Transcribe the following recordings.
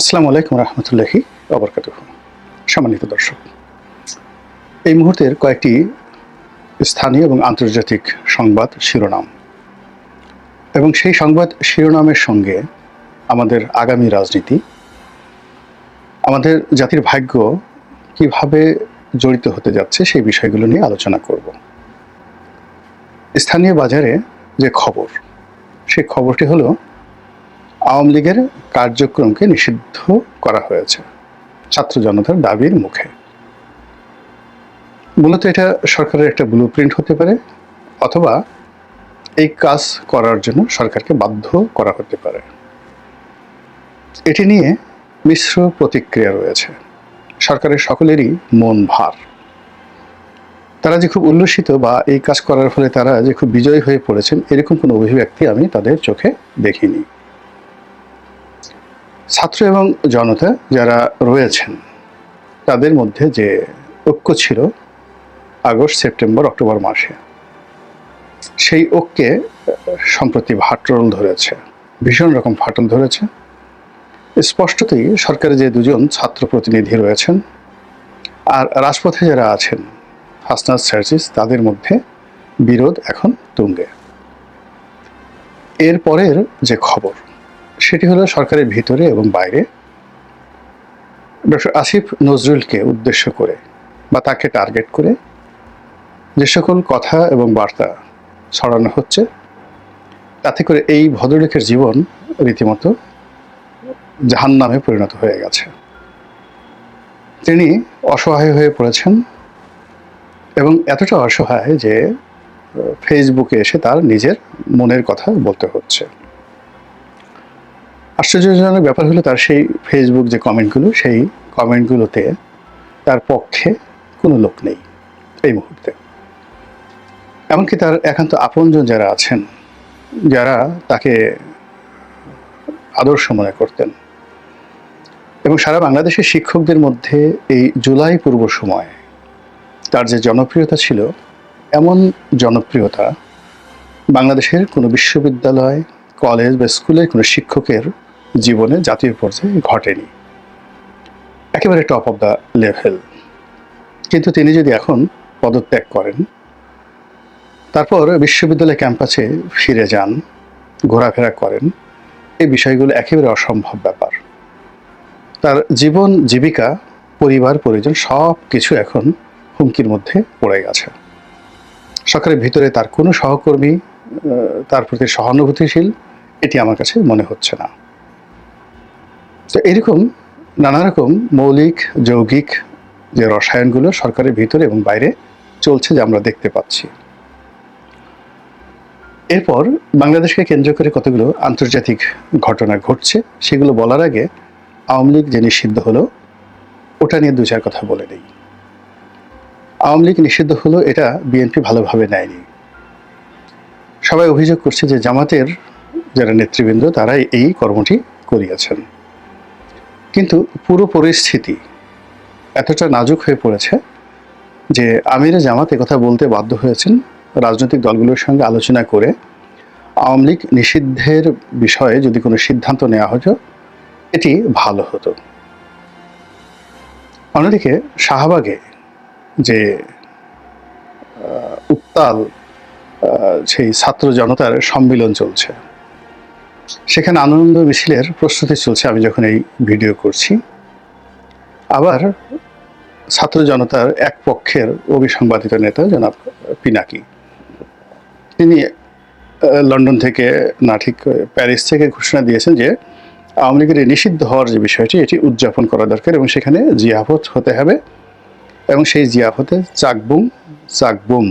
আসসালামু আলাইকুম রহমতুল্লাহি অবরকাত সম্মানিত দর্শক, এই মুহূর্তের কয়েকটি স্থানীয় এবং আন্তর্জাতিক সংবাদ শিরোনাম এবং সেই সংবাদ শিরোনামের সঙ্গে আমাদের আগামী রাজনীতি, আমাদের জাতির ভাগ্য কীভাবে জড়িত হতে যাচ্ছে সেই বিষয়গুলো নিয়ে আলোচনা করব। স্থানীয় বাজারে যে খবর, সেই খবরটি হলো আওয়ামী লীগের কার্যক্রমকে নিষিদ্ধ করা হয়েছে ছাত্র জনতার দাবির মুখে। মূলত এটা সরকারের একটা ব্লু প্রিন্ট হতে পারে অথবা এই কাজ করার জন্য সরকারকে বাধ্য করা হতে পারে। এটি নিয়ে মিশ্র প্রতিক্রিয়া রয়েছে। সরকারের সকলেরই মন ভার। তারা যে খুব উল্লসিত বা এই কাজ করার ফলে তারা যে খুব বিজয়ী হয়ে পড়েছেন, এরকম কোনো অভিব্যক্তি আমি তাদের চোখে দেখিনি। ছাত্র এবং জনতা যারা রয়েছেন, তাদের মধ্যে যে ঐক্য ছিল আগস্ট, সেপ্টেম্বর, অক্টোবর মাসে, সেই ঐক্যে সম্প্রতি ফাটল ধরেছে, ভীষণ রকম ফাটল ধরেছে। স্পষ্টতই সরকারে যে দুজন ছাত্র প্রতিনিধি রয়েছেন আর রাজপথে যারা আছেন হাসনাজ সার্জিস, তাদের মধ্যে বিরোধ এখন তুঙ্গে। এরপরের যে খবর সেটি হলো সরকারের ভিতরে এবং বাইরে। ডক্টর আসিফ নজরুলকে উদ্দেশ্য করে বা তাকে টার্গেট করে যে সকল কথা এবং বার্তা ছড়ানো হচ্ছে, তাতে করে এই ভদ্রলোকের জীবন রীতিমতো জাহান নামে পরিণত হয়ে গেছে। তিনি অসহায় হয়ে পড়েছেন এবং এতটা অসহায় যে ফেসবুকে এসে তার নিজের মনের কথা বলতে হচ্ছে। আশ্চর্যজনক ব্যাপার হলো তার সেই ফেসবুক যে কমেন্টগুলো সেই কমেন্টগুলোতে তার পক্ষে কোনো লোক নেই এই মুহূর্তে। এমনকি তার একান্ত আপনজন যারা আছেন, যারা তাকে আদর্শ মনে করতেন। এবং সারা বাংলাদেশের শিক্ষকদের মধ্যে এই জুলাই পূর্ব সময় তার যে জনপ্রিয়তা ছিল, এমন জনপ্রিয়তা বাংলাদেশের কোনো বিশ্ববিদ্যালয়, কলেজ বা স্কুলের কোনো শিক্ষকের জীবনে জাতীয় পর্যায়ে ঘটেনি। একেবারে টপ অফ দ্য লেভেল কিন্তু তিনি যদি এখন পদত্যাগ করেন, তারপর বিশ্ববিদ্যালয় ক্যাম্পাসে ফিরে যান, ঘোরাফেরা করেন, এই বিষয়গুলো একেবারে অসম্ভব ব্যাপার। তার জীবন, জীবিকা, পরিবার, পরিজন সব কিছু এখন হুমকির মধ্যে পড়ে গেছে। সরকারের ভিতরে তার কোনো সহকর্মী তার প্রতি সহানুভূতিশীল, এটি আমার কাছে মনে হচ্ছে না। তো এরকম নানা রকম মৌলিক, যৌগিক যে রসায়নগুলো সরকারের ভিতরে এবং বাইরে চলছে যে আমরা দেখতে পাচ্ছি। এরপর বাংলাদেশকে কেন্দ্র করে কতগুলো আন্তর্জাতিক ঘটনা ঘটছে সেগুলো বলার আগে আওয়ামী লীগ যে নিষিদ্ধ হলো, ওটা নিয়ে দু চার কথা বলে নেই। আওয়ামী লীগ নিষিদ্ধ হলো, এটা বিএনপি ভালোভাবে নেয়নি। সবাই অভিযোগ করছে যে জামাতের যারা নেতৃবৃন্দ, তারাই এই কর্মটি করিয়েছেন। কিন্তু পুরো পরিস্থিতি এতটা নাজুক হয়ে পড়েছে যে আমিরে জামাত কথা বলতে বাধ্য হয়েছেন রাজনৈতিক দলগুলোর সঙ্গে আলোচনা করে আওয়ামী লীগ নিষিদ্ধের বিষয়ে যদি কোনো সিদ্ধান্ত নেওয়া হতো, এটি ভালো হতো। অন্যদিকে শাহবাগে যে উত্তাল সেই ছাত্র জনতার সম্মিলন চলছে সেখানে আনন্দ মিছিলের প্রস্তুতি চলছে, আমি যখন এই ভিডিও করছি। আবার ছাত্র জনতার এক পক্ষের অবিসংবাদিত নেতা জনাব পিনাকি। তিনি লন্ডন থেকে না ঠিক প্যারিস থেকে ঘোষণা দিয়েছেন যে আওয়ামী লীগের নিষিদ্ধ হওয়ার যে বিষয়টি, এটি উদযাপন করা দরকার এবং সেখানে জিয়াফত হতে হবে এবং সেই জিয়াফতে চাকবুম চাকবুম,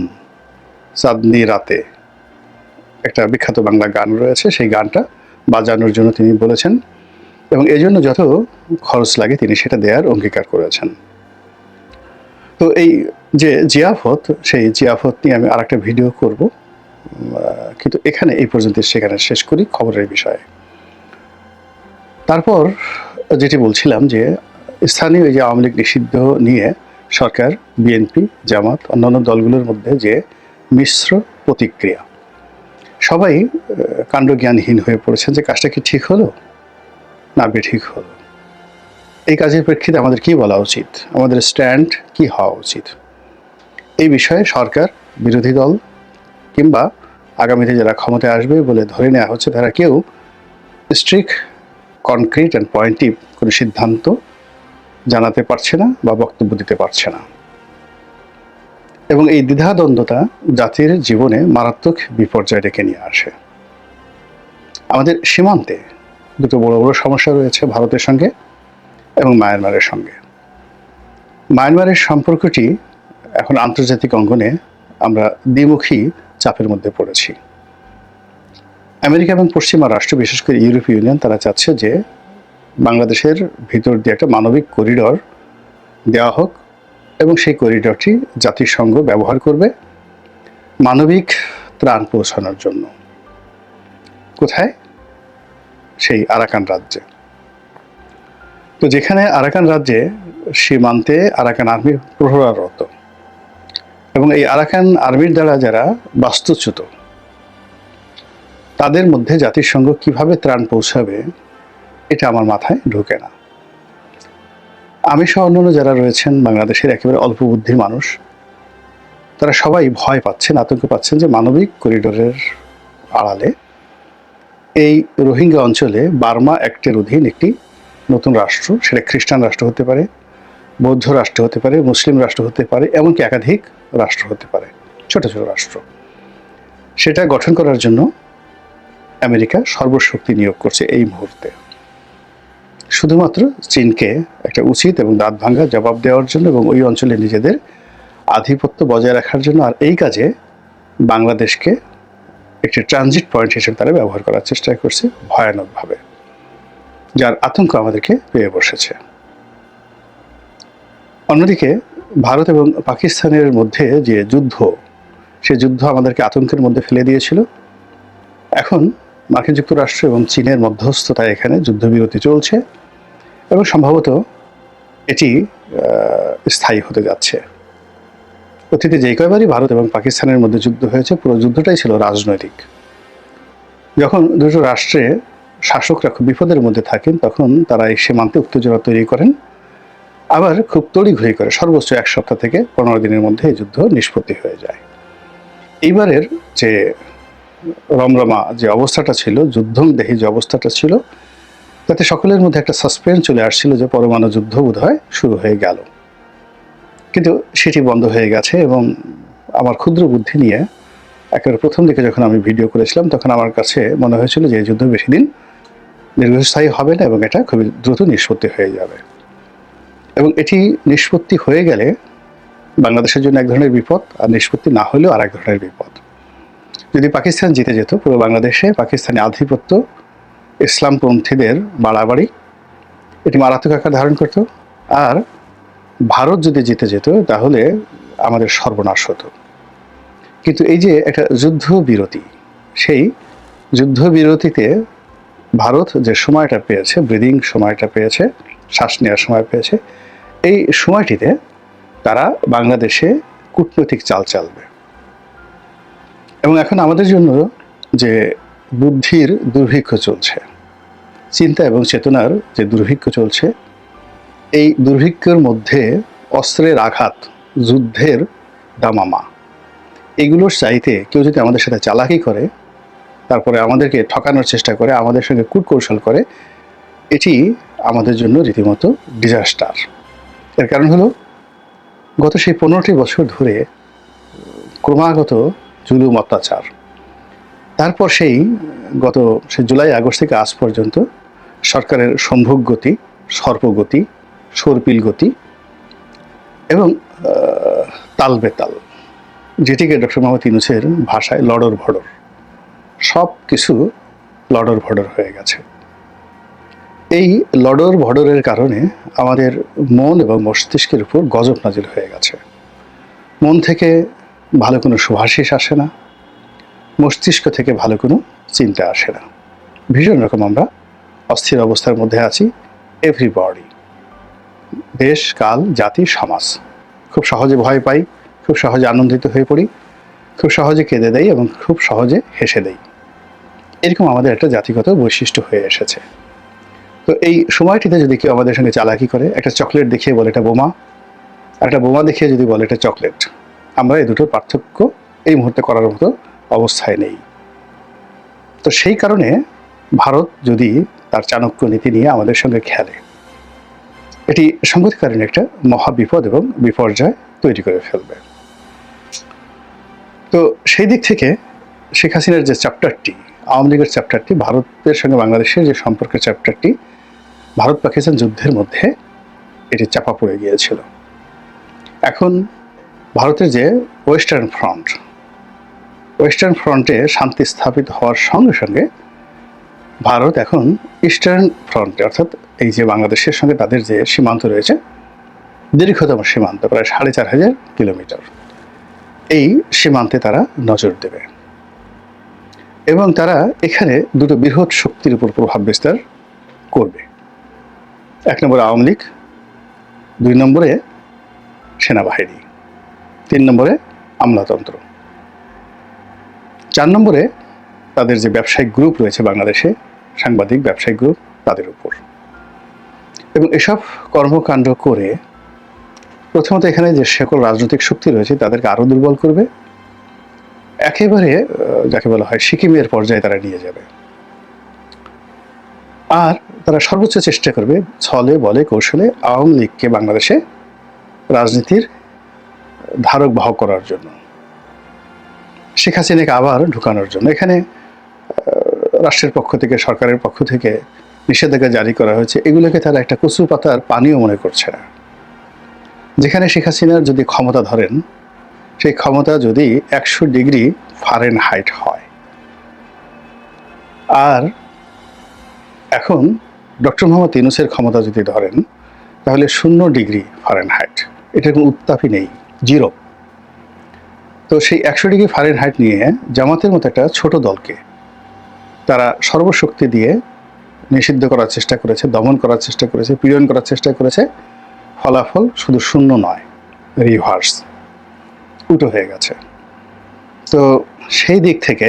চাঁদনি রাতে একটা বিখ্যাত বাংলা গান রয়েছে, সেই গানটা বাজানোর জন্য তিনি বলেছেন এবং এই জন্য যত খরচ লাগে তিনি সেটা দেওয়ার অঙ্গীকার করেছেন। তো এই যে জিয়াফত, সেই জিয়াফত নিয়ে আমি আরেকটা ভিডিও করব কিন্তু এখানে এই পর্যন্ত সেখানে শেষ করি খবরের বিষয়ে। তারপর যেটি বলছিলাম যে স্থানীয় যে আওয়ামী লীগ নিষিদ্ধ নিয়ে সরকার, বিএনপি, জামাত, অন্যান্য দলগুলোর মধ্যে যে মিশ্র প্রতিক্রিয়া সবাই কাণ্ডজ্ঞানহীন হয়ে পড়েছেন যে কাজটা কি ঠিক হলো? না বেঠিক হলো? এই কাজের প্রেক্ষিতে আমাদের কি বলা উচিত? আমাদের স্ট্যান্ড কি হওয়া উচিত? এই বিষয়ে সরকার, বিরোধী দল কিংবা আগামীতে যারা ক্ষমতায় আসবে বলে ধরে নেওয়া হচ্ছে, তারা কেউ স্ট্রিক কনক্রিট অ্যান্ড পয়েন্টিভ কোনো সিদ্ধান্ত জানাতে পারছে না বা বক্তব্য দিতে পারছে না। এবং এই দ্বিধাদ্বন্দ্বতা জাতির জীবনে মারাত্মক বিপর্যয় ডেকে নিয়ে আসে। আমাদের সীমান্তে দুটো বড় বড় সমস্যা রয়েছে ভারতের সঙ্গে এবং মায়ানমারের সঙ্গে। মায়ানমারের সম্পর্কটি এখন আন্তর্জাতিক অঙ্গনে আমরা দ্বিমুখী চাপের মধ্যে পড়েছি। আমেরিকা এবং পশ্চিমা রাষ্ট্র, বিশেষ করে ইউরোপীয় ইউনিয়ন, তারা চাচ্ছে যে বাংলাদেশের ভিতর দিয়ে একটা মানবিক করিডর দেওয়া হোক এবং সেই করিডরটি জাতিসংঘ ব্যবহার করবে মানবিক ত্রাণ পৌঁছানোর জন্য। কোথায়? সেই আরাকান রাজ্যে। তো যেখানে আরাকান রাজ্যে সীমান্তে আরাকান আর্মি প্রহরারত এবং এই আরাকান আর্মির দ্বারা যারা বাস্তুচ্যুত, তাদের মধ্যে জাতিসংঘ কীভাবে ত্রাণ পৌঁছাবে, এটা আমার মাথায় ঢুকে না। আমি সহ অন্যান্য যারা রয়েছেন বাংলাদেশের একেবারে অল্প বুদ্ধির মানুষ, তারা সবাই ভয় পাচ্ছেন, আতঙ্ক পাচ্ছেন যে মানবিক করিডোরের আড়ালে এই রোহিঙ্গা অঞ্চলে বার্মা অ্যাক্টের অধীন একটি নতুন রাষ্ট্র, সেটা খ্রিস্টান রাষ্ট্র হতে পারে, বৌদ্ধ রাষ্ট্র হতে পারে, মুসলিম রাষ্ট্র হতে পারে, এমনকি একাধিক রাষ্ট্র হতে পারে, ছোট ছোট রাষ্ট্র। সেটা গঠন করার জন্য আমেরিকা সর্বশক্তি নিয়োগ করছে এই মুহূর্তে। শুধুমাত্র চীনকে একটা উচিত এবং দাঁত ভাঙ্গা জবাব দেওয়ার জন্য এবং ওই অঞ্চলে নিজেদের আধিপত্য বজায় রাখার জন্য আর এই কাজে বাংলাদেশকে একটি ট্রানজিট পয়েন্ট হিসেবে তারা ব্যবহার করার চেষ্টা করছে ভয়ানকভাবে, যার আতঙ্ক আমাদেরকে পেয়ে বসেছে। অন্যদিকে ভারত এবং পাকিস্তানের মধ্যে যে যুদ্ধ, সে যুদ্ধ আমাদেরকে আতঙ্কের মধ্যে ফেলে দিয়েছিল। এখন মার্কিন যুক্তরাষ্ট্র এবং চীনের মধ্যস্থতায় এখানে যুদ্ধবিরতি চলছে। এবং সম্ভবত এটি স্থায়ী হতে যাচ্ছে। অতীতে যেই কয়বারই ভারত এবং পাকিস্তানের মধ্যে যুদ্ধ হয়েছে, পুরো যুদ্ধটাই ছিল রাজনৈতিক। যখন দুটো রাষ্ট্রে শাসকরা খুব বিপদের মধ্যে থাকেন, তখন তারা এই সীমান্তে উত্তেজনা তৈরি করেন। আবার খুব তড়িঘড়ি করে, সর্বোচ্চ এক সপ্তাহ থেকে পনেরো দিনের মধ্যে এই যুদ্ধ নিষ্পত্তি হয়ে যায়। এইবারের যে রমরমা যে অবস্থাটা ছিল যুদ্ধদেহী যে অবস্থাটা ছিল তাতে সকলের মধ্যে একটা সাসপেন্স চলে আসছিল যে পরমাণু যুদ্ধ বোধ হয় শুরু হয়ে গেল। কিন্তু সেটি বন্ধ হয়ে গেছে এবং আমার ক্ষুদ্র বুদ্ধি নিয়ে একেবারে প্রথম দিকে যখন আমি ভিডিও করেছিলাম, তখন আমার কাছে মনে হয়েছিল যে এই যুদ্ধ বেশি দিন দীর্ঘস্থায়ী হবে না এবং এটা খুবই দ্রুত নিষ্পত্তি হয়ে যাবে। এবং এটি নিষ্পত্তি হয়ে গেলে বাংলাদেশের জন্য এক ধরনের বিপদ আর নিষ্পত্তি না হলেও আর এক ধরনের বিপদ। যদি পাকিস্তান জিতে যেত, পুরো বাংলাদেশে পাকিস্তানি আধিপত্য ইসলামপন্থীদের বাড়াবাড়ি, এটি মারাত্মক আকার ধারণ করত। আর ভারত যদি জিতে যেত, তাহলে আমাদের সর্বনাশ হতো। কিন্তু এই যে একটা যুদ্ধ বিরতি সেই যুদ্ধ বিরতিতে ভারত যে সময়টা পেয়েছে, ব্রিদিং সময়টা পেয়েছে, শ্বাস নেওয়ার সময় পেয়েছে, এই সময়টিতে তারা বাংলাদেশে কূটনৈতিক চাল চালবে। এবং এখন আমাদের জন্য যে বুদ্ধির দুর্ভিক্ষ চলছে। চিন্তা এবং চেতনার যে দুর্ভিক্ষ চলছে, এই দুর্ভিক্ষের মধ্যে অস্ত্রের আঘাত, যুদ্ধের দামামা, এগুলোর চাইতে কেউ যদি আমাদের সাথে চালাকি করে, তারপরে আমাদেরকে ঠকানোর চেষ্টা করে, আমাদের সঙ্গে কূটকৌশল করে, এটি আমাদের জন্য রীতিমতো ডিজাস্টার এর কারণ হলো, গত সেই পনেরোটি বছর ধরে ক্রমাগত জুলুম অত্যাচার তারপর সেই গত সে জুলাই, আগস্ট থেকে আজ পর্যন্ত সরকারের সম্ভোগ গতি সর্পগতি, সর্পিল গতি এবং তাল বেতাল, যেটিকে ডক্টর মোহাম্মদ ইনুসের ভাষায় লড়র ভড়র, সব কিছু লড়র ভড়র হয়ে গেছে। এই লড়র ভড়রের কারণে আমাদের মন এবং মস্তিষ্কের উপর গজব নাজিল হয়ে গেছে। মন থেকে ভালো কোনো সুভাষিস আসে না। মস্তিষ্ক থেকে ভালো কোনো চিন্তা আসে না। ভীষণ রকম আমরা অস্থির অবস্থার মধ্যে আছি এভরিবডি দেশ, কাল, জাতি, সমাজ। খুব সহজে ভয় পাই, খুব সহজে আনন্দিত হয়ে পড়ি, খুব সহজে কেঁদে দেয় এবং খুব সহজে হেসে দেই। এরকম আমাদের একটা জাতিগত বৈশিষ্ট্য হয়ে এসেছে। তো এই সময়টিতে যদি কেউ আমাদের সঙ্গে চালাকি করে, একটা চকলেট দেখিয়ে বলে, এটা বোমা। একটা বোমা দেখিয়ে যদি বলে, এটা চকলেট। আমরা এই দুটোর পার্থক্য এই মুহূর্তে করার মতো অবস্থায় নেই। তো সেই কারণে ভারত যদি তার চাণক্য নীতি নিয়ে আমাদের সঙ্গে খেলে, এটি সংগতিকালীন একটা মহা বিপদ এবং বিপর্যয় তৈরি করে ফেলবে। তো সেই দিক থেকে শেখ হাসিনার যে চ্যাপ্টারটি, আওয়ামী লীগের চ্যাপ্টারটি, ভারতের সঙ্গে বাংলাদেশের যে সম্পর্কের চ্যাপ্টারটি, ভারত পাকিস্তান যুদ্ধের মধ্যে এটি চাপা পড়ে গিয়েছিল। এখন ভারতের যে ওয়েস্টার্ন ফ্রন্ট ওয়েস্টার্ন ফ্রন্টে শান্তি স্থাপিত হওয়ার সঙ্গে সঙ্গে ভারত এখন ইস্টার্ন ফ্রন্টে, অর্থাৎ এই যে বাংলাদেশের সঙ্গে তাদের যে সীমান্ত রয়েছে, দীর্ঘতম সীমান্ত, প্রায় সাড়ে চার হাজার কিলোমিটার। এই সীমান্তে তারা নজর দেবে। এবং তারা এখানে দুটো বৃহৎ শক্তির উপর প্রভাব বিস্তার করবে। এক নম্বরে আওয়ামী লীগ, দুই নম্বরে সেনাবাহিনী, তিন নম্বরে আমলাতন্ত্র। চার নম্বরে তাদের যে ব্যবসায়িক গ্রুপ রয়েছে বাংলাদেশে, সাংবাদিক ব্যবসায়িক গ্রুপ তাদের উপর। এবং এসব কর্মকাণ্ড করে প্রথমত এখানে যে সকল রাজনৈতিক শক্তি রয়েছে তাদেরকে আরও দুর্বল করবে। একেবারে যাকে বলা হয় সিকিমের পর্যায়ে তারা নিয়ে যাবে। আর তারা সর্বোচ্চ চেষ্টা করবে ছলে বলে কৌশলে আওয়ামী লীগকে বাংলাদেশে রাজনীতির ধারক বাহক করার জন্য। শেখ হাসিনাকে আবার ঢুকানোর জন্য। এখানে রাষ্ট্রের পক্ষ থেকে, সরকারের পক্ষ থেকে নিষেধাজ্ঞা জারি করা হয়েছে। এগুলোকে তারা একটা কচু পাতার পানিও মনে করছে না। যেখানে শেখ হাসিনার যদি ক্ষমতা ধরেন, সেই ক্ষমতা যদি একশো ডিগ্রি ফারেন হাইট হয়। আর এখন ডক্টর মোহাম্মদ ইউনুসের ক্ষমতা যদি ধরেন, তাহলে শূন্য ডিগ্রি ফারেন হাইট এটার কোনো উত্তাপই নেই। জিরো। তো সেই একশো ডিগ্রি ফারেন হাইট নিয়ে জামাতের মতো একটা ছোট দলকে তারা সর্বশক্তি দিয়ে নিষিদ্ধ করার চেষ্টা করেছে, দমন করার চেষ্টা করেছে, পীড়ন করার চেষ্টা করেছে। ফলাফল শুধু শূন্য নয় রিভার্স উটো হয়ে গেছে। তো সেই দিক থেকে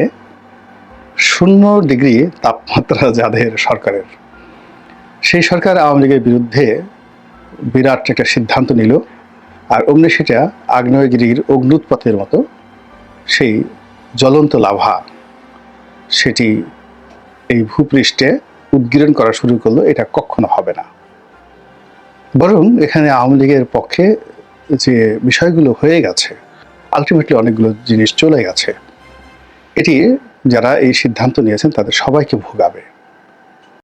শূন্য ডিগ্রি তাপমাত্রা যাদের সরকারের, সেই সরকার আওয়ামী লীগের বিরুদ্ধে বিরাট একটা সিদ্ধান্ত নিল। আর অমনি সেটা আগ্নেয়গিরির অগ্নুৎপাতের মতো সেই জ্বলন্ত লাভা, সেটি এই ভূপৃষ্ঠে উদ্গীরণ করা শুরু করল, এটা কখনো হবে না। বরং এখানে আওয়ামী লীগের পক্ষে যে বিষয়গুলো হয়ে গেছে আলটিমেটলি অনেকগুলো জিনিস চলে গেছে, এটি যারা এই সিদ্ধান্ত নিয়েছেন তাদের সবাইকে ভোগাবে।